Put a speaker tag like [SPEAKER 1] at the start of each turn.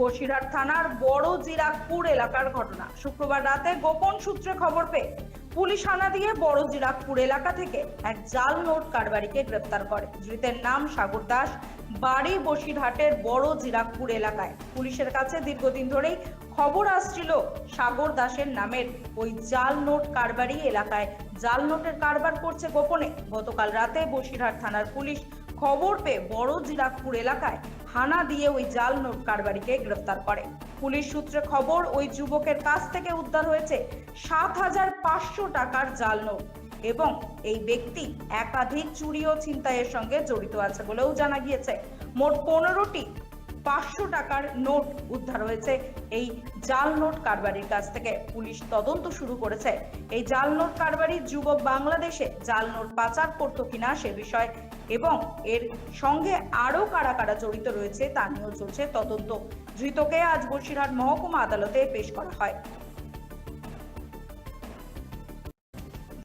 [SPEAKER 1] বসিরহাট থানার বড় জিরাকপুর এলাকার ঘটনা। শুক্রবার রাতে গোপন সূত্রে খবর পেয়ে পুলিশ হানা দিয়ে বড় জিরাকপুর এলাকা থেকে এক জাল নোট কারবারিকে গ্রেপ্তার করে। ধৃতের নাম সাগর দাস, বাড়ি বসিরহাটের বড় জিরাকপুর এলাকায়। পুলিশের কাছে দীর্ঘদিন ধরেই খবর আসছিল সাগর দাসের নামের ওই জাল নোট কারবারি এলাকায়। জাল নোটের কারবার করছে গোপনে। গতকাল রাতে বসিরহাট থানার পুলিশ খবর পেয়ে বড় জিরাকপুর এলাকায় হানা দিয়ে ওই জাল নোট কারবারিকে গ্রেফতার করে। পুলিশ সূত্রে খবর, ওই যুবকের কাছ থেকে উদ্ধার হয়েছে সাত হাজার পাঁচশো টাকার জাল নোট এবং এই ব্যক্তি একাধিক চুরি ও ছিনতাইয়ের সঙ্গে জড়িত আছে বলেও জানা গিয়েছে। মোট পনেরোটি পাঁচশো টাকার নোট উদ্ধার হয়েছে। এই জাল নোট কারবারির কাছ থেকে পুলিশ তদন্ত শুরু করেছে। এই জাল নোট কারবারি যুবক বাংলাদেশে জাল নোট পাচার করত কিনা সে বিষয়ে এবং এর সঙ্গে আরও কারা কারা জড়িত রয়েছে তা নিয়েও চলছে তদন্ত। ধৃতকে আজ বসিরহাট মহকুমা আদালতে পেশ করা হয়।